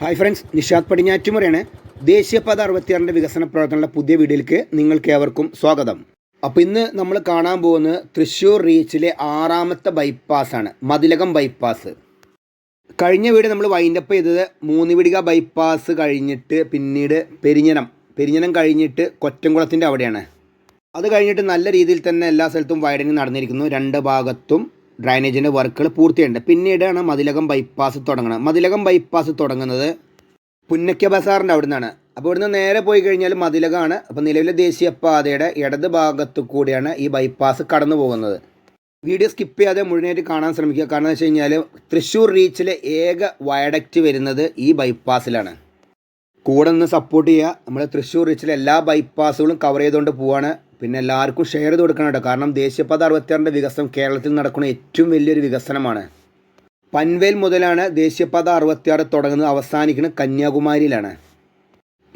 Hi friends Nishad പടിഞ്ഞാറ്റുമുറയാണ്. ദേശീയപാത അറുപത്തിയാറിന്റെ വികസന പ്രവർത്തനങ്ങളുടെ പുതിയ വീഡിയോയിലേക്ക് നിങ്ങൾക്ക് ഏവർക്കും സ്വാഗതം. അപ്പോൾ ഇന്ന് നമ്മൾ കാണാൻ പോകുന്നത് തൃശ്ശൂർ റീച്ചിലെ ആറാമത്തെ ബൈപ്പാസാണ് മതിലകം ബൈപ്പാസ് കഴിഞ്ഞ വീട് നമ്മൾ വൈൻഡപ്പ് ചെയ്തത് മൂന്നുവിടിക ബൈപ്പാസ് കഴിഞ്ഞിട്ട് പിന്നീട് പെരിഞ്ഞനം. പെരിഞ്ഞനം കഴിഞ്ഞിട്ട് കൊറ്റംകുളത്തിന്റെ അവിടെയാണ്. അത് കഴിഞ്ഞിട്ട് നല്ല രീതിയിൽ തന്നെ എല്ലാ സ്ഥലത്തും വൈഡനിങ് നടന്നിരിക്കുന്നു. രണ്ട് ഭാഗത്തും ഡ്രൈനേജിന്റെ വർക്കുകൾ പൂർത്തിയുണ്ട് പിന്നീടാണ് മതിലകം ബൈപ്പാസ് തുടങ്ങുന്നത് മതിലകം ബൈപ്പാസ് തുടങ്ങുന്നത് പുന്നക്ക ബസാറിന്റെ അവിടെ നിന്നാണ് അപ്പോൾ ഇവിടുന്ന് നേരെ പോയി കഴിഞ്ഞാൽ മതിലകമാണ് അപ്പോൾ നിലവിലെ ദേശീയപാതയുടെ ഇടത് ഭാഗത്തു കൂടിയാണ് ഈ ബൈപ്പാസ് കടന്നു പോകുന്നത്. വീഡിയോ സ്കിപ്പ് ചെയ്യാതെ മുഴുവനായിട്ട് കാണാൻ ശ്രമിക്കുക. കാരണം എന്ന് വെച്ച് കഴിഞ്ഞാൽ തൃശ്ശൂർ റീച്ചിലെ ഏക വയഡക്റ്റ് വരുന്നത് ഈ ബൈപ്പാസിലാണ് കൂടെ നിന്ന് സപ്പോർട്ട് ചെയ്യുക. നമ്മൾ തൃശ്ശൂർ റീച്ചിലെ എല്ലാ ബൈപ്പാസുകളും കവർ ചെയ്തുകൊണ്ട് പോവാണ്. പിന്നെ എല്ലാവർക്കും ഷെയർ ചെയ്ത് കൊടുക്കണം കേട്ടോ. കാരണം ദേശീയപാത അറുപത്തിയാറിന്റെ വികസനം കേരളത്തിൽ നടക്കുന്ന ഏറ്റവും വലിയൊരു വികസനമാണ്. പൻവേൽ മുതലാണ് ദേശീയപാത അറുപത്തിയാറ് തുടങ്ങുന്നത്. അവസാനിക്കുന്നത് കന്യാകുമാരിയിലാണ്.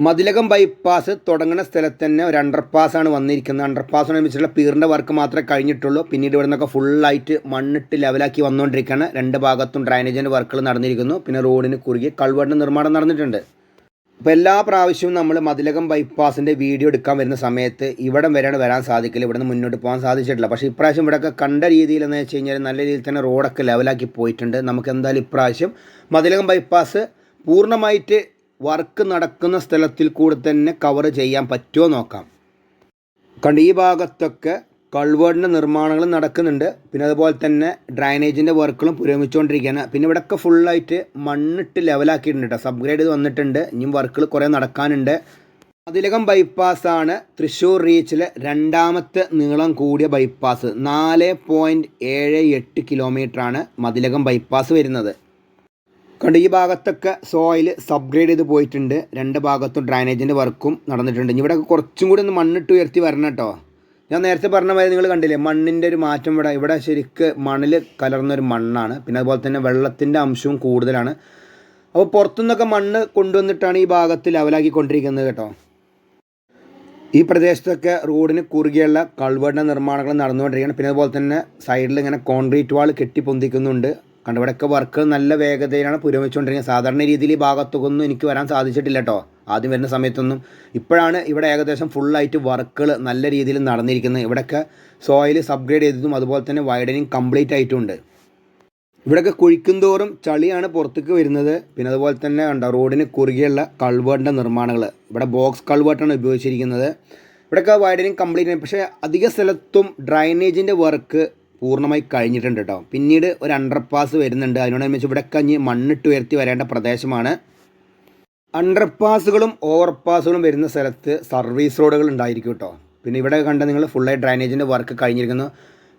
മതിലകം ബൈപ്പാസ് തുടങ്ങുന്ന സ്ഥലത്ത് തന്നെ ഒരു അണ്ടർപാസ് ആണ് വന്നിരിക്കുന്നത്. അണ്ടർപാസ് അനുസരിച്ചുള്ള പീറിന്റെ വർക്ക് മാത്രമേ കഴിഞ്ഞിട്ടുള്ളൂ. പിന്നീട് ഇവിടെ നിന്നൊക്കെ ഫുള്ളായിട്ട് മണ്ണിട്ട് ലെവലാക്കി വന്നുകൊണ്ടിരിക്കുകയാണ്. രണ്ട് ഭാഗത്തും ഡ്രൈനേജിന്റെ വർക്കുകൾ നടന്നിരിക്കുന്നു. പിന്നെ റോഡിന് കുറുകെ കൾവറിന്റെ നിർമ്മാണം നടന്നിട്ടുണ്ട്. അപ്പോൾ എല്ലാ പ്രാവശ്യവും നമ്മൾ മതിലകം ബൈപ്പാസിന്റെ വീഡിയോ എടുക്കാൻ വരുന്ന സമയത്ത് ഇവിടെ വരെയാണ് വരാൻ സാധിക്കില്ല ഇവിടെ നിന്ന് മുന്നോട്ട് പോകാൻ സാധിച്ചിട്ടില്ല. പക്ഷേ ഇപ്രാവശ്യം ഇവിടെയൊക്കെ കണ്ട രീതിയിൽ എന്ന് വെച്ച് കഴിഞ്ഞാൽ നല്ല രീതിയിൽ തന്നെ റോഡൊക്കെ ലെവലാക്കി പോയിട്ടുണ്ട്. നമുക്ക് എന്തായാലും ഇപ്രാവശ്യം മതിലകം ബൈപ്പാസ് പൂർണമായിട്ട് വർക്ക് നടക്കുന്ന സ്ഥലത്തിൽ കൂടെ തന്നെ കവർ ചെയ്യാൻ പറ്റുമോ നോക്കാം. കണ്ട് ഈ ഭാഗത്തൊക്കെ കൾവേർഡിന്റെ നിർമ്മാണങ്ങൾ നടക്കുന്നുണ്ട്. പിന്നെ അതുപോലെ തന്നെ ഡ്രൈനേജിന്റെ വർക്കുകളും പുരോഗമിച്ചുകൊണ്ടിരിക്കുകയാണ്. പിന്നെ ഇവിടെയൊക്കെ ഫുള്ളായിട്ട് മണ്ണിട്ട് ലെവലാക്കിയിട്ടുണ്ട് കേട്ടോ സബ്ഗ്രേഡ് ചെയ്ത് വന്നിട്ടുണ്ട്. ഇനിയും വർക്കുകൾ കുറേ നടക്കാനുണ്ട്. അതിലകം ബൈപ്പാസാണ് തൃശ്ശൂർ റീച്ചിലെ രണ്ടാമത്തെ നീളം കൂടിയ ബൈപ്പാസ് നാല് പോയിന്റ് ഏഴ് എട്ട് കിലോമീറ്ററാണ് മതിലകം ബൈപ്പാസ് വരുന്നത്. കണ്ട് ഈ ഭാഗത്തൊക്കെ സോയിൽ സബ്ഗ്രേഡ് ചെയ്ത് പോയിട്ടുണ്ട്. രണ്ട് ഭാഗത്തും ഡ്രൈനേജിന്റെ വർക്കും നടന്നിട്ടുണ്ട്. ഇവിടെ കുറച്ചും കൂടി ഒന്ന് മണ്ണിട്ട് ഉയർത്തി വരണം കേട്ടോ ഞാൻ നേരത്തെ പറഞ്ഞ മാതിരി നിങ്ങൾ കണ്ടില്ലേ മണ്ണിന്റെ ഒരു മാറ്റം ഇവിടെ ഇവിടെ ശരിക്ക് മണ്ണിൽ കലർന്നൊരു മണ്ണാണ്. പിന്നെ അതുപോലെ തന്നെ വെള്ളത്തിന്റെ അംശവും കൂടുതലാണ്. അപ്പോൾ പുറത്തുനിന്നൊക്കെ മണ്ണ് കൊണ്ടുവന്നിട്ടാണ് ഈ ഭാഗത്ത് ലെവലാക്കി കൊണ്ടിരിക്കുന്നത് കേട്ടോ. ഈ പ്രദേശത്തൊക്കെ റോഡിന് കുറുകെയുള്ള കൾവേടിന്റെ നിർമ്മാണങ്ങൾ നടന്നുകൊണ്ടിരിക്കുകയാണ്. പിന്നെ അതുപോലെ തന്നെ സൈഡിൽ ഇങ്ങനെ കോൺക്രീറ്റ് വാൾ കെട്ടി പൊന്തിക്കുന്നുണ്ട് കണ്ട് ഇവിടെയൊക്കെ വർക്ക് നല്ല വേഗതയിലാണ് പുരോഗമിച്ചുകൊണ്ടിരിക്കുന്നത്. സാധാരണ രീതിയിൽ ഈ ഭാഗത്തൊന്നും എനിക്ക് വരാൻ സാധിച്ചിട്ടില്ല കേട്ടോ. ആദ്യം വരുന്ന സമയത്തൊന്നും. ഇപ്പോഴാണ് ഇവിടെ ഏകദേശം ഫുള്ളായിട്ട് വർക്കുകൾ നല്ല രീതിയിൽ നടന്നിരിക്കുന്നത്. ഇവിടെയൊക്കെ സോയിൽ സബ്ഗ്രേഡ് ചെയ്തതും അതുപോലെ തന്നെ വൈഡനിങ് കംപ്ലീറ്റ് ആയിട്ടുണ്ട്. ഇവിടെയൊക്കെ കുഴിക്കും തോറും ചളിയാണ് പുറത്തേക്ക് വരുന്നത്. പിന്നെ അതുപോലെ തന്നെ കണ്ടോ റോഡിന് കുറുകെയുള്ള കൾവേർട്ടിന്റെ നിർമ്മാണങ്ങൾ ഇവിടെ ബോക്സ് കൾവേർട്ടാണ് ഉപയോഗിച്ചിരിക്കുന്നത്. ഇവിടെയൊക്കെ വൈഡനിങ് കംപ്ലീറ്റ് ആയി. പക്ഷേ അധിക സ്ഥലത്തും ഡ്രൈനേജിന്റെ വർക്ക് പൂർണമായി കഴിഞ്ഞിട്ടുണ്ട് കേട്ടോ പിന്നീട് ഒരു അണ്ടർപാസ് വരുന്നുണ്ട്. അതിനോടനുബന്ധിച്ച് ഇവിടെ കഞ്ഞ് മണ്ണിട്ട് ഉയർത്തി വരേണ്ട പ്രദേശമാണ്. അണ്ടർപാസുകളും ഓവർപാസുകളും വരുന്ന സ്ഥലത്ത് സർവീസ് റോഡുകൾ ഉണ്ടായിരിക്കും കേട്ടോ പിന്നെ ഇവിടെ കണ്ട നിങ്ങൾ ഫുള്ളായി ഡ്രൈനേജിന്റെ വർക്ക് കഴിഞ്ഞിരിക്കുന്നു.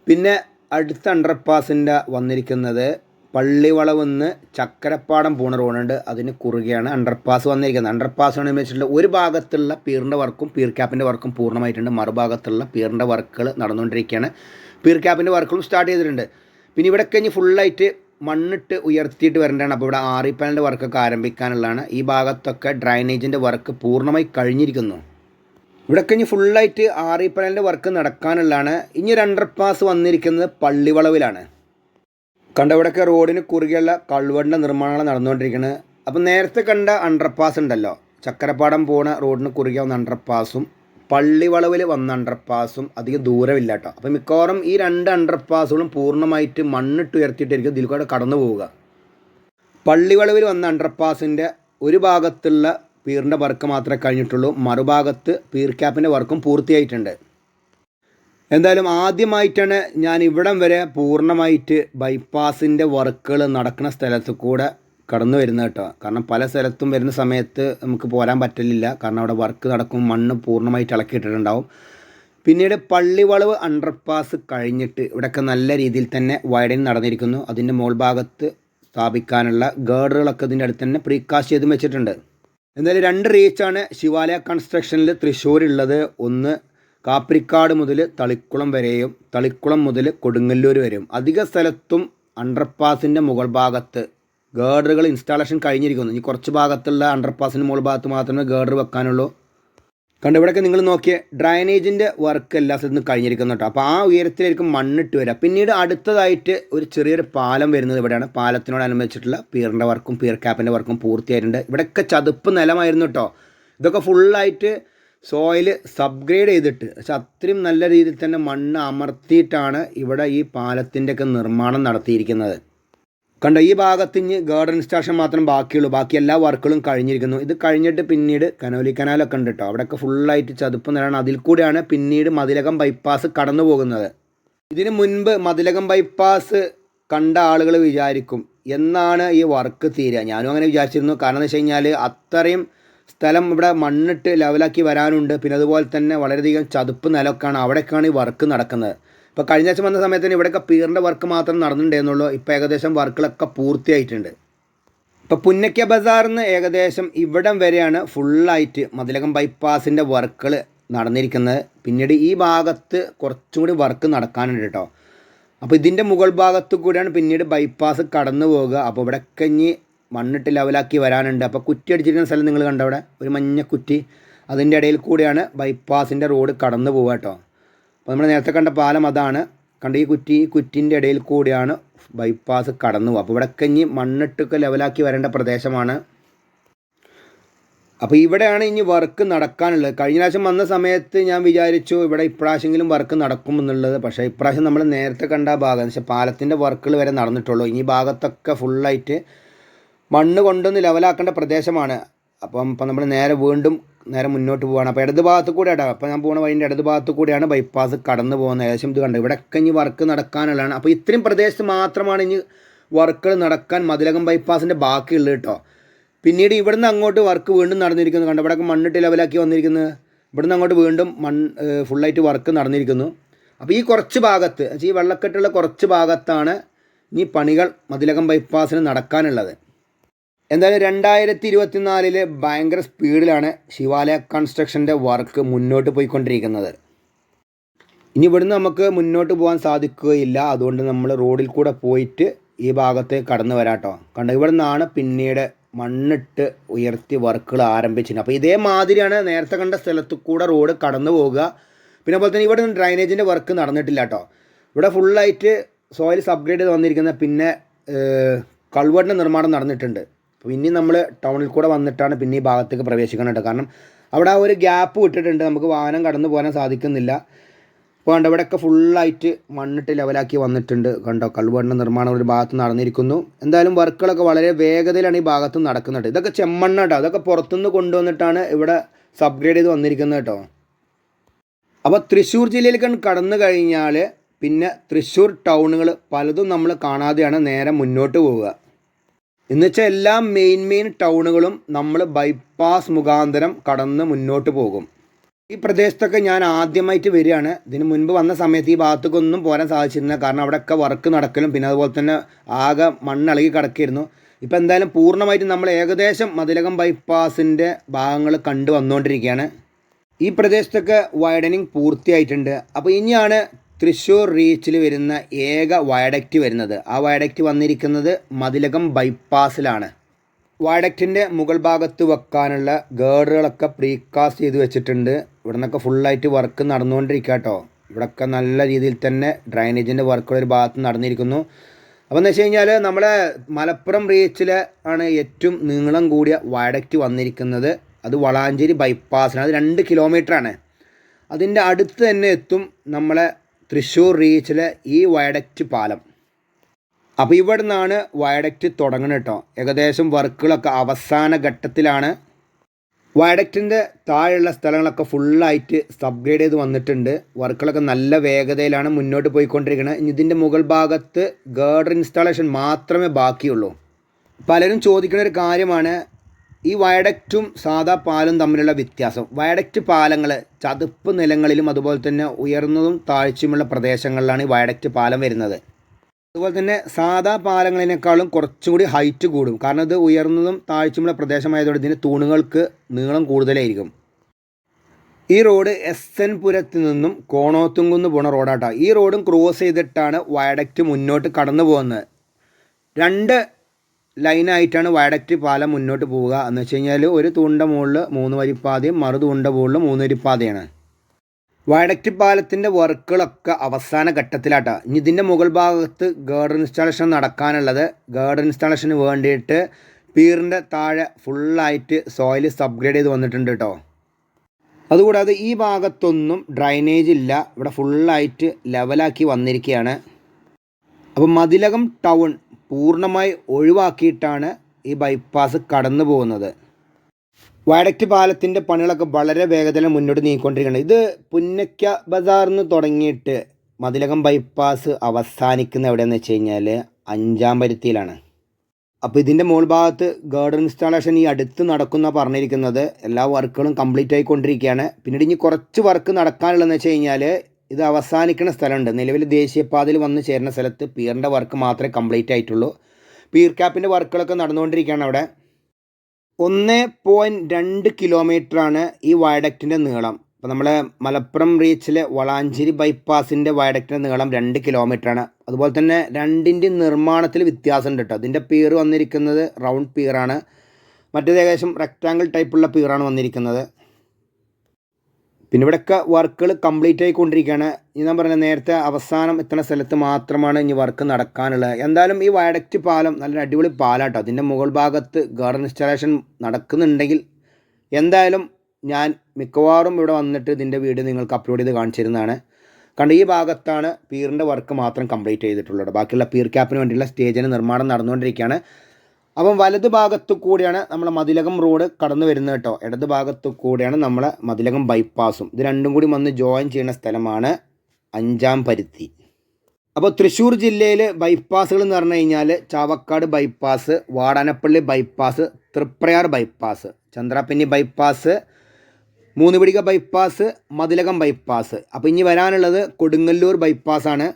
പിന്നെ അടുത്ത അണ്ടർപാസിന്റെ വന്നിരിക്കുന്നത് പള്ളിവളവെന്ന് ചക്കരപ്പാടം പോണ റോഡുണ്ട്. അതിന് കുറുകെയാണ് അണ്ടർപാസ് വന്നിരിക്കുന്നത്. അണ്ടർപാസ് വെച്ചിട്ടുള്ള ഒരു ഭാഗത്തുള്ള പീറിന്റെ വർക്കും പീർ ക്യാപ്പിന്റെ വർക്കും പൂർണമായിട്ടുണ്ട്. മറുഭാഗത്തുള്ള പീറിന്റെ വർക്കുകൾ നടന്നുകൊണ്ടിരിക്കുകയാണ്. പീർ ക്യാപ്പിന്റെ വർക്കുകളും സ്റ്റാർട്ട് ചെയ്തിട്ടുണ്ട്. പിന്നെ ഇവിടെ കഴിഞ്ഞ് ഫുള്ളായിട്ട് മണ്ണിട്ട് ഉയർത്തിയിട്ട് വരേണ്ടതാണ്. അപ്പോൾ ഇവിടെ ആറി പാനലിന്റെ വർക്കൊക്കെ ആരംഭിക്കാനുള്ളതാണ്. ഈ ഭാഗത്തൊക്കെ ഡ്രൈനേജിന്റെ വർക്ക് പൂർണമായി കഴിഞ്ഞിരിക്കുന്നു. ഇവിടെ കഴിഞ്ഞ് ഫുള്ളായിട്ട് ആറി പാനലിന്റെ വർക്ക് നടക്കാനുള്ളതാണ്. ഇനി ഒരു അണ്ടർപാസ് വന്നിരിക്കുന്നത് പള്ളിവളവിലാണ്. കണ്ട ഇവിടെയൊക്കെ റോഡിന് കുറുകെയുള്ള കൾവടിന്റെ നിർമ്മാണങ്ങൾ നടന്നുകൊണ്ടിരിക്കുന്നത് അപ്പം നേരത്തെ കണ്ട അണ്ടർപാസ് ഉണ്ടല്ലോ. ചക്കരപ്പാടം പോണ റോഡിന് കുറുകെ വന്ന അണ്ടർപാസും പള്ളിവളവിൽ വന്ന അണ്ടർപാസും അധികം ദൂരമില്ല കേട്ടോ അപ്പോൾ മിക്കവാറും ഈ രണ്ട് അണ്ടർപാസുകളും പൂർണമായിട്ട് മണ്ണിട്ട് ഉയർത്തിയിട്ടായിരിക്കും ഇതിൽ കൂടെ കടന്നു പോവുക. പള്ളിവളവിൽ വന്ന അണ്ടർപാസിന്റെ ഒരു ഭാഗത്തുള്ള പീറിന്റെ വർക്ക് മാത്രമേ കഴിഞ്ഞിട്ടുള്ളൂ. മറുഭാഗത്ത് പീർ ക്യാപ്പിന്റെ വർക്കും പൂർത്തിയായിട്ടുണ്ട്. എന്തായാലും ആദ്യമായിട്ടാണ് ഞാൻ ഇവിടം വരെ പൂർണമായിട്ട് ബൈപ്പാസിന്റെ വർക്കുകൾ നടക്കുന്ന സ്ഥലത്ത് കൂടെ കടന്നു വരുന്നത് കേട്ടോ. കാരണം പല സ്ഥലത്തും വരുന്ന സമയത്ത് നമുക്ക് പോരാൻ പറ്റില്ല കാരണം അവിടെ വർക്ക് നടക്കും മണ്ണ് പൂർണമായിട്ട് ഇളക്കിയിട്ടിട്ടുണ്ടാവും. പിന്നീട് പള്ളിവളവ് അണ്ടർപാസ് കഴിഞ്ഞിട്ട് ഇവിടെയൊക്കെ നല്ല രീതിയിൽ തന്നെ വൈഡനിങ് നടന്നിരിക്കുന്നു. അതിന്റെ മോൾ ഭാഗത്ത് സ്ഥാപിക്കാനുള്ള ഗേഡറുകളൊക്കെ ഇതിന്റെ അടുത്ത് തന്നെ പ്രീകാസ്റ്റ് ചെയ്തും വെച്ചിട്ടുണ്ട്. എന്തായാലും രണ്ട് റീച്ചാണ് ശിവാലയ കൺസ്ട്രക്ഷനിൽ തൃശ്ശൂരുള്ളത്. ഒന്ന് കാപ്രിക്കാട് മുതൽ തളിക്കുളം വരെയും തളിക്കുളം മുതൽ കൊടുങ്ങല്ലൂർ വരെയും. അധിക സ്ഥലത്തും അണ്ടർപാസിന്റെ മുകൾ ഭാഗത്ത് ഗേർഡറുകൾ ഇൻസ്റ്റാളേഷൻ കഴിഞ്ഞിരിക്കുന്നു. ഇനി കുറച്ച് ഭാഗത്തുള്ള അണ്ടർപാസിന്റെ മുകൾ ഭാഗത്ത് മാത്രമേ ഗേർഡർ വെക്കാനുള്ളൂ. കണ്ട് ഇവിടെയൊക്കെ നിങ്ങൾ നോക്കിയ ഡ്രൈനേജിന്റെ വർക്ക് എല്ലാ സ്ഥലത്തും കഴിഞ്ഞിരിക്കുന്നു കേട്ടോ. അപ്പോൾ ആ ഉയരത്തിലായിരിക്കും മണ്ണിട്ട് വരിക. പിന്നീട് അടുത്തതായിട്ട് ഒരു ചെറിയൊരു പാലം വരുന്നത് ഇവിടെയാണ്. പാലത്തിനോടനുബന്ധിച്ചിട്ടുള്ള പീറിന്റെ വർക്കും പീർ ക്യാപ്പിന്റെ വർക്കും പൂർത്തിയായിട്ടുണ്ട്. ഇവിടെയൊക്കെ ചതുപ്പ് നിലമായിരുന്നു കേട്ടോ. ഇതൊക്കെ ഫുള്ളായിട്ട് സോയിൽ സബ്ഗ്രേഡ് ചെയ്തിട്ട് പക്ഷെ അത്രയും നല്ല രീതിയിൽ തന്നെ മണ്ണ് അമർത്തിയിട്ടാണ് ഇവിടെ ഈ പാലത്തിന്റെയൊക്കെ നിർമ്മാണം നടത്തിയിരിക്കുന്നത്. കണ്ടോ ഈ ഭാഗത്ത് ഇനി ഗാർഡൻ സ്റ്റേഷൻ മാത്രം ബാക്കിയുള്ളൂ. ബാക്കി എല്ലാ വർക്കുകളും കഴിഞ്ഞിരിക്കുന്നു. ഇത് കഴിഞ്ഞിട്ട് പിന്നീട് കനോലി കനാലൊക്കെ ഉണ്ട് കേട്ടോ അവിടെയൊക്കെ ഫുള്ളായിട്ട് ചതുപ്പ് നിലാണ് അതിൽ കൂടെയാണ് പിന്നീട് മതിലകം ബൈപ്പാസ് കടന്നു പോകുന്നത്. ഇതിന് മുൻപ് മതിലകം ബൈപ്പാസ് കണ്ട ആളുകൾ വിചാരിക്കും എന്നാണ് ഈ വർക്ക് തീരുക. ഞാനും അങ്ങനെ വിചാരിച്ചിരുന്നു. കാരണം എന്ന് വെച്ച് കഴിഞ്ഞാൽ അത്രയും സ്ഥലം ഇവിടെ മണ്ണിട്ട് ലെവലാക്കി വരാനുണ്ട്. പിന്നെ അതുപോലെ തന്നെ വളരെയധികം ചതുപ്പ് നിലമൊക്കെയാണ് അവിടേക്കാണ് ഈ വർക്ക് നടക്കുന്നത്. ഇപ്പോൾ കഴിഞ്ഞ ആഴ്ച വന്ന സമയത്തിന് ഇവിടെയൊക്കെ പീറിന്റെ വർക്ക് മാത്രം നടന്നിട്ടുണ്ടായിരുന്നുള്ളൂ. ഇപ്പോൾ ഏകദേശം വർക്കുകളൊക്കെ പൂർത്തിയായിട്ടുണ്ട്. ഇപ്പോൾ പുന്നയ്ക്ക ബസാറിന്ന് ഏകദേശം ഇവിടം വരെയാണ് ഫുള്ളായിട്ട് മതിലകം ബൈപ്പാസിന്റെ വർക്കുകൾ നടന്നിരിക്കുന്നത്. പിന്നീട് ഈ ഭാഗത്ത് കുറച്ചും കൂടി വർക്ക് നടക്കാനുണ്ട് കേട്ടോ അപ്പോൾ ഇതിന്റെ മുകൾ ഭാഗത്ത് കൂടിയാണ് പിന്നീട് ബൈപ്പാസ് കടന്നു പോവുക. അപ്പോൾ ഇവിടെ കഞ്ഞി മണ്ണിട്ട് ലെവലാക്കി വരാനുണ്ട്. അപ്പോൾ കുറ്റി അടിച്ചിരിക്കുന്ന സ്ഥലം നിങ്ങൾ കണ്ടവിടെ ഒരു മഞ്ഞ കുറ്റി. അതിന്റെ ഇടയിൽ കൂടിയാണ് ബൈപ്പാസിന്റെ റോഡ് കടന്നു പോവുക കേട്ടോ അപ്പോൾ നമ്മൾ നേരത്തെ കണ്ട പാലം അതാണ്. കണ്ട ഈ കുറ്റി ഈ കുറ്റിന്റെ ഇടയിൽ കൂടിയാണ് ബൈപ്പാസ് കടന്നു പോകുക അപ്പോൾ ഇവിടെയൊക്കെ ഇനി മണ്ണിട്ടൊക്കെ ലെവലാക്കി വരേണ്ട പ്രദേശമാണ്. അപ്പോൾ ഇവിടെയാണ് ഇനി വർക്ക് നടക്കാനുള്ളത്. കഴിഞ്ഞ പ്രാവശ്യം വന്ന സമയത്ത് ഞാൻ വിചാരിച്ചു ഇവിടെ ഇപ്രാവശ്യമെങ്കിലും വർക്ക് നടക്കും എന്നുള്ളത്. പക്ഷേ ഇപ്രാവശ്യം നമ്മൾ നേരത്തെ കണ്ട ഭാഗം പക്ഷേ പാലത്തിന്റെ വർക്കുകൾ വരെ നടന്നിട്ടുള്ളൂ. ഇനി ഭാഗത്തൊക്കെ ഫുള്ളായിട്ട് മണ്ണ് കൊണ്ടൊന്ന് ലെവലാക്കേണ്ട പ്രദേശമാണ്. അപ്പം ഇപ്പം നമ്മൾ നേരെ വീണ്ടും നേരെ മുന്നോട്ട് പോവാണ്. അപ്പോൾ ഇടത് ഭാഗത്ത് കൂടെ ഇടാം അപ്പോൾ ഞാൻ പോകുന്ന വഴിന്റെ ഇടത് ഭാഗത്ത് കൂടെയാണ് ബൈപ്പാസ് കടന്നു പോകുന്നത്. ഏകദേശം ഇത് കണ്ടത് ഇവിടെയൊക്കെ ഇനി വർക്ക് നടക്കാനുള്ളതാണ്. അപ്പോൾ ഇത്രയും പ്രദേശത്ത് മാത്രമാണ് ഇനി വർക്കുകൾ നടക്കാൻ മതിലകം ബൈപ്പാസിന്റെ ബാക്കിയുള്ളത് കേട്ടോ. പിന്നീട് ഇവിടുന്ന് അങ്ങോട്ട് വർക്ക് വീണ്ടും നടന്നിരിക്കുന്നു. കണ്ടോ? ഇവിടെയൊക്കെ മണ്ണിട്ട് ലെവലാക്കി വന്നിരിക്കുന്നത് ഇവിടുന്ന് അങ്ങോട്ട് വീണ്ടും മൺ ഫുള്ളായിട്ട് വർക്ക് നടന്നിരിക്കുന്നു. അപ്പോൾ ഈ കുറച്ച് ഭാഗത്ത് ഈ വെള്ളക്കെട്ടുള്ള കുറച്ച് ഭാഗത്താണ് ഇനി പണികൾ മതിലകം ബൈപ്പാസിന് നടക്കാനുള്ളത്. എന്തായാലും രണ്ടായിരത്തി ഇരുപത്തിനാലിൽ ഭയങ്കര സ്പീഡിലാണ് ശിവാലയ കൺസ്ട്രക്ഷന്റെ വർക്ക് മുന്നോട്ട് പോയിക്കൊണ്ടിരിക്കുന്നത്. ഇനി ഇവിടുന്ന് നമുക്ക് മുന്നോട്ട് പോകാൻ സാധിക്കുകയില്ല. അതുകൊണ്ട് നമ്മൾ റോഡിൽ കൂടെ പോയിട്ട് ഈ ഭാഗത്ത് കടന്നു വരാട്ടോ കണ്ട ഇവിടെ നിന്നാണ് പിന്നീട് മണ്ണിട്ട് ഉയർത്തി വർക്കുകൾ ആരംഭിച്ചത് അപ്പോൾ ഇതേമാതിരിയാണ് നേരത്തെ കണ്ട സ്ഥലത്ത് കൂടെ റോഡ് കടന്നു പോവുക. പിന്നെ അതുപോലെ തന്നെ ഇവിടെ നിന്ന് ഡ്രൈനേജിന്റെ വർക്ക് നടന്നിട്ടില്ല കേട്ടോ ഇവിടെ ഫുള്ളായിട്ട് സോയിൽ സബ്ഗ്രേഡ് ചെയ്ത് വന്നിരിക്കുന്ന പിന്നെ കൾവേട്ടിന്റെ നിർമ്മാണം നടന്നിട്ടുണ്ട്. ഇനി നമ്മൾ ടൗണിൽ കൂടെ വന്നിട്ടാണ് പിന്നെ ഈ ഭാഗത്തേക്ക് പ്രവേശിക്കുന്നത് കാരണം അവിടെ ആ ഒരു ഗ്യാപ്പ് വിട്ടിട്ടുണ്ട്. നമുക്ക് വാഹനം കടന്നു പോകാൻ സാധിക്കുന്നില്ല. ഇപ്പോൾ കണ്ടോ ഇവിടെയൊക്കെ ഫുള്ളായിട്ട് മണ്ണിട്ട് ലെവലാക്കി വന്നിട്ടുണ്ട്. കണ്ടോ കള്ളുവണ്ണ നിർമ്മാണം ഒരു ഭാഗത്ത് നടന്നിരിക്കുന്നു. എന്തായാലും വർക്കുകളൊക്കെ വളരെ വേഗതയിലാണ് ഈ ഭാഗത്ത് നടക്കുന്നത്. ഇതൊക്കെ ചെമ്മണ്ണ കേട്ടോ. അതൊക്കെ പുറത്തുനിന്ന് കൊണ്ടുവന്നിട്ടാണ് ഇവിടെ സബ്ഗ്രേഡ് ചെയ്ത് വന്നിരിക്കുന്നത് കേട്ടോ. അപ്പോൾ തൃശ്ശൂർ ജില്ലയിലേക്ക് കടന്നു കഴിഞ്ഞാൽ പിന്നെ തൃശ്ശൂർ ടൗണുകൾ പലതും നമ്മൾ കാണാതെയാണ് നേരെ മുന്നോട്ട് പോവുക. എന്നുവെച്ചാൽ എല്ലാ മെയിൻ മെയിൻ ടൗണുകളും നമ്മൾ ബൈപ്പാസ് മുഖാന്തരം കടന്ന് മുന്നോട്ട് പോകും. ഈ പ്രദേശത്തൊക്കെ ഞാൻ ആദ്യമായിട്ട് വരികയാണ്. ഇതിന് മുൻപ് വന്ന സമയത്ത് ഈ ഭാഗത്തേക്കൊന്നും പോരാൻ സാധിച്ചിരുന്നില്ല. കാരണം അവിടെയൊക്കെ വർക്ക് നടക്കലും പിന്നെ അതുപോലെ തന്നെ ആകെ മണ്ണിളകി കിടക്കിയിരുന്നു ഇപ്പോൾ എന്തായാലും പൂർണമായിട്ട് നമ്മൾ ഏകദേശം മതിലകം ബൈപ്പാസിന്റെ ഭാഗങ്ങൾ കണ്ടു വന്നുകൊണ്ടിരിക്കുകയാണ്. ഈ പ്രദേശത്തൊക്കെ വൈഡനിങ് പൂർത്തിയായിട്ടുണ്ട്. അപ്പോൾ ഇനിയാണ് തൃശ്ശൂർ റീച്ചിൽ വരുന്ന ഏക വയഡക്റ്റ് വരുന്നത്. ആ വയഡക്റ്റ് വന്നിരിക്കുന്നത് മതിലകം ബൈപ്പാസിലാണ്. വയഡക്റ്റിന്റെ മുകൾ ഭാഗത്ത് വെക്കാനുള്ള ഗേഡുകളൊക്കെ പ്രീകാസ്റ്റ് ചെയ്ത് വെച്ചിട്ടുണ്ട്. ഇവിടെ നിന്നൊക്കെ ഫുള്ളായിട്ട് വർക്ക് നടന്നുകൊണ്ടിരിക്കുക കേട്ടോ ഇവിടെയൊക്കെ നല്ല രീതിയിൽ തന്നെ ഡ്രൈനേജിന്റെ വർക്കുകൾ ഒരു ഭാഗത്ത് നടന്നിരിക്കുന്നു. അപ്പോൾ എന്ന് വെച്ച് കഴിഞ്ഞാൽ നമ്മളെ മലപ്പുറം റീച്ചിൽ ആണ് ഏറ്റവും നീളം കൂടിയ വയഡക്റ്റ് വന്നിരിക്കുന്നത്. അത് വളാഞ്ചേരി ബൈപ്പാസിന് അത് രണ്ട് കിലോമീറ്ററാണ് അതിന്റെ അടുത്ത് തന്നെ എത്തും നമ്മളെ തൃശ്ശൂർ റീച്ചിലെ ഈ വയഡക്റ്റ് പാലം. അപ്പോൾ ഇവിടെ നിന്നാണ് വയഡക്റ്റ് തുടങ്ങുന്നത് കേട്ടോ ഏകദേശം വർക്കുകളൊക്കെ അവസാന ഘട്ടത്തിലാണ്. വയഡക്റ്റിന്റെ താഴെയുള്ള സ്ഥലങ്ങളൊക്കെ ഫുള്ളായിട്ട് സബ്ഗ്രേഡ് ചെയ്ത് വന്നിട്ടുണ്ട്. വർക്കുകളൊക്കെ നല്ല വേഗതയിലാണ് മുന്നോട്ട് പോയിക്കൊണ്ടിരിക്കുന്നത് ഇനി ഇതിന്റെ മുകൾ ഭാഗത്ത് ഗേർഡർ ഇൻസ്റ്റാളേഷൻ മാത്രമേ ബാക്കിയുള്ളൂ. പലരും ചോദിക്കുന്ന ഒരു കാര്യമാണ് ഈ വയഡക്റ്റും സാധാ പാലും തമ്മിലുള്ള വ്യത്യാസം. വയഡക്റ്റ് പാലങ്ങൾ ചതുപ്പ് നിലങ്ങളിലും അതുപോലെ തന്നെ ഉയർന്നതും താഴ്ചയുമുള്ള പ്രദേശങ്ങളിലാണ് ഈ വയഡക്റ്റ് പാലം വരുന്നത്. അതുപോലെ തന്നെ സാധാ പാലങ്ങളിനേക്കാളും കുറച്ചും കൂടി ഹൈറ്റ് കൂടും. കാരണം ഇത് ഉയർന്നതും താഴ്ചയുമുള്ള പ്രദേശമായതോടെ ഇതിന് തൂണുകൾക്ക് നീളം കൂടുതലായിരിക്കും. ഈ റോഡ് എസ് എൻ പുരത്ത് നിന്നും കോണോത്തുംകുന്ന് പോണ റോഡാട്ടോ. ഈ റോഡും ക്രോസ് ചെയ്തിട്ടാണ് വയഡക്റ്റ് മുന്നോട്ട് കടന്നു പോകുന്നത് രണ്ട് ലൈനായിട്ടാണ് വയഡക്റ്റ് പാലം മുന്നോട്ട് പോവുക. എന്ന് വെച്ച് കഴിഞ്ഞാൽ ഒരു തൂണിന്റെ മുകളിൽ മൂന്ന് വരിപ്പാതയും മറു തൂണിന്റെ മുകളിൽ മൂന്ന് വരിപ്പാതയാണ്. വയഡക്റ്റ് പാലത്തിന്റെ വർക്കുകളൊക്കെ അവസാന ഘട്ടത്തിലാട്ടോ. ഇനി ഇതിന്റെ മുകൾ ഭാഗത്ത് ഗാർഡൻ ഇൻസ്റ്റാളേഷൻ നടക്കാനുള്ളത്. ഗാർഡൻ ഇൻസ്റ്റാളേഷന് വേണ്ടിയിട്ട് പീറിന്റെ താഴെ ഫുള്ളായിട്ട് സോയിൽ സബ്ഗ്രേഡ് ചെയ്ത് വന്നിട്ടുണ്ട് കേട്ടോ അതുകൂടാതെ ഈ ഭാഗത്തൊന്നും ഡ്രൈനേജ് ഇല്ല. ഇവിടെ ഫുള്ളായിട്ട് ലെവലാക്കി വന്നിരിക്കുകയാണ് അപ്പോൾ മതിലകം ടൗൺ പൂർണമായി ഒഴിവാക്കിയിട്ടാണ് ഈ ബൈപ്പാസ് കടന്നു പോകുന്നത്. വയഡക്റ്റ് പാലത്തിന്റെ പണികളൊക്കെ വളരെ വേഗത്തിൽ മുന്നോട്ട് നീങ്ങിക്കൊണ്ടിരിക്കുകയാണ്. ഇത് പുന്നക്ക ബസാറിന്ന് തുടങ്ങിയിട്ട് മതിലകം ബൈപ്പാസ് അവസാനിക്കുന്ന എവിടെയെന്ന് വെച്ച് കഴിഞ്ഞാൽ അഞ്ചാം പരുത്തിയിലാണ്. അപ്പോൾ ഇതിന്റെ മുകൾ ഭാഗത്ത് ഗാർഡൻ ഇൻസ്റ്റാളേഷൻ ഈ അടുത്ത് നടക്കുന്ന പറഞ്ഞിരിക്കുന്നത് എല്ലാ വർക്കുകളും കംപ്ലീറ്റ് ആയിക്കൊണ്ടിരിക്കുകയാണ്. പിന്നീട് ഇനി കുറച്ച് വർക്ക് നടക്കാനുള്ളതെന്ന് വെച്ച് കഴിഞ്ഞാൽ ഇത് അവസാനിക്കുന്ന സ്ഥലമുണ്ട്. നിലവിൽ ദേശീയപാതയിൽ വന്ന് ചേരുന്ന സ്ഥലത്ത് പീറിന്റെ വർക്ക് മാത്രമേ കംപ്ലീറ്റ് ആയിട്ടുള്ളൂ. പീർ ക്യാപ്പിന്റെ വർക്കുകളൊക്കെ നടന്നുകൊണ്ടിരിക്കുകയാണ് അവിടെ. ഒന്ന് പോയിന്റ് രണ്ട് കിലോമീറ്ററാണ് ഈ വയഡക്റ്റിന്റെ നീളം. അപ്പോൾ നമ്മളെ മലപ്പുറം റീച്ചിലെ വളാഞ്ചേരി ബൈപ്പാസിന്റെ വയഡക്റ്റിന്റെ നീളം രണ്ട് കിലോമീറ്ററാണ് അതുപോലെ തന്നെ രണ്ടിന്റെ നിർമ്മാണത്തിൽ വ്യത്യാസമുണ്ട് കേട്ടോ. അതിന്റെ പീർ വന്നിരിക്കുന്നത് റൗണ്ട് പീറാണ്. മറ്റേത് ഏകദേശം റെക്റ്റാങ്കിൾ ടൈപ്പുള്ള പീറാണ് വന്നിരിക്കുന്നത്. പിന്നെ ഇവിടെയൊക്കെ വർക്കുകൾ കംപ്ലീറ്റ് ആയിക്കൊണ്ടിരിക്കുകയാണ്. ഇനി ഞാൻ പറഞ്ഞ നേരത്തെ അവസാനം എത്തുന്ന സ്ഥലത്ത് മാത്രമാണ് ഇനി വർക്ക് നടക്കാനുള്ളത്. എന്തായാലും ഈ വയഡക്റ്റ് പാലം നല്ലൊരു അടിപൊളി പാലാട്ടോ. അതിന്റെ മുകൾ ഭാഗത്ത് ഗാർഡൻ ഇൻസ്റ്റാളേഷൻ നടക്കുന്നുണ്ടെങ്കിൽ എന്തായാലും ഞാൻ മിക്കവാറും ഇവിടെ വന്നിട്ട് ഇതിന്റെ വീഡിയോ നിങ്ങൾക്ക് അപ്ലോഡ് ചെയ്ത് കാണിച്ചിരുന്നതാണ് കാരണം ഈ ഭാഗത്താണ് പീറിന്റെ വർക്ക് മാത്രം കംപ്ലീറ്റ് ചെയ്തിട്ടുള്ളത്. ബാക്കിയുള്ള പീർ ക്യാപ്പിന് വേണ്ടിയുള്ള സ്റ്റേജിന് നിർമ്മാണം നടന്നുകൊണ്ടിരിക്കുകയാണ്. അപ്പം വലത് ഭാഗത്തു കൂടിയാണ് നമ്മളെ മതിലകം റോഡ് കടന്നു വരുന്നത് കേട്ടോ. ഇടത് ഭാഗത്തു കൂടിയാണ് നമ്മളെ മതിലകം ബൈപ്പാസും. ഇത് രണ്ടും കൂടി വന്ന് ജോയിൻ ചെയ്യുന്ന സ്ഥലമാണ് അഞ്ചാം പരുത്തി അപ്പോൾ തൃശ്ശൂർ ജില്ലയിൽ ബൈപ്പാസുകൾ എന്ന് പറഞ്ഞു കഴിഞ്ഞാൽ Chavakkad bypass Vadanappally bypass Triprayar bypass Chandrappinni bypass Moonupeedika bypass Mathilakam bypass. അപ്പോൾ ഇനി വരാനുള്ളത് കൊടുങ്ങല്ലൂർ ബൈപ്പാസാണ്.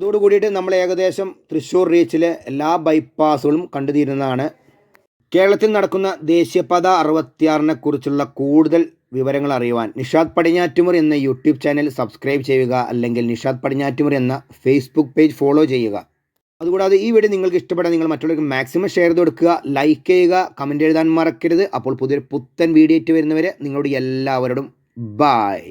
അതോട് കൂടിയിട്ട് നമ്മൾ ഏകദേശം തൃശ്ശൂർ റീച്ചിലെ എല്ലാ ബൈപ്പാസുകളും കണ്ടു തീരുന്നതാണ് കേരളത്തിൽ നടക്കുന്ന ദേശീയപാത അറുപത്തിയാറിനെ കുറിച്ചുള്ള കൂടുതൽ വിവരങ്ങൾ അറിയുവാൻ നിഷാദ് പടിഞ്ഞാറ്റുമുർ എന്ന യൂട്യൂബ് ചാനൽ സബ്സ്ക്രൈബ് ചെയ്യുക അല്ലെങ്കിൽ നിഷാദ് പടിഞ്ഞാറ്റുമുർ എന്ന ഫേസ്ബുക്ക് പേജ് ഫോളോ ചെയ്യുക. അതുകൂടാതെ ഈ വീഡിയോ നിങ്ങൾക്ക് ഇഷ്ടപ്പെടാൻ നിങ്ങൾ മറ്റുള്ളവർക്ക് മാക്സിമം ഷെയർ ചെയ്ത് കൊടുക്കുക ലൈക്ക് ചെയ്യുക കമന്റ് എഴുതാൻ മറക്കരുത്. അപ്പോൾ പുതിയൊരു പുത്തൻ വീഡിയോ ആയിട്ട് വരുന്നവരെ നിങ്ങളോട് എല്ലാവരോടും ബായ്.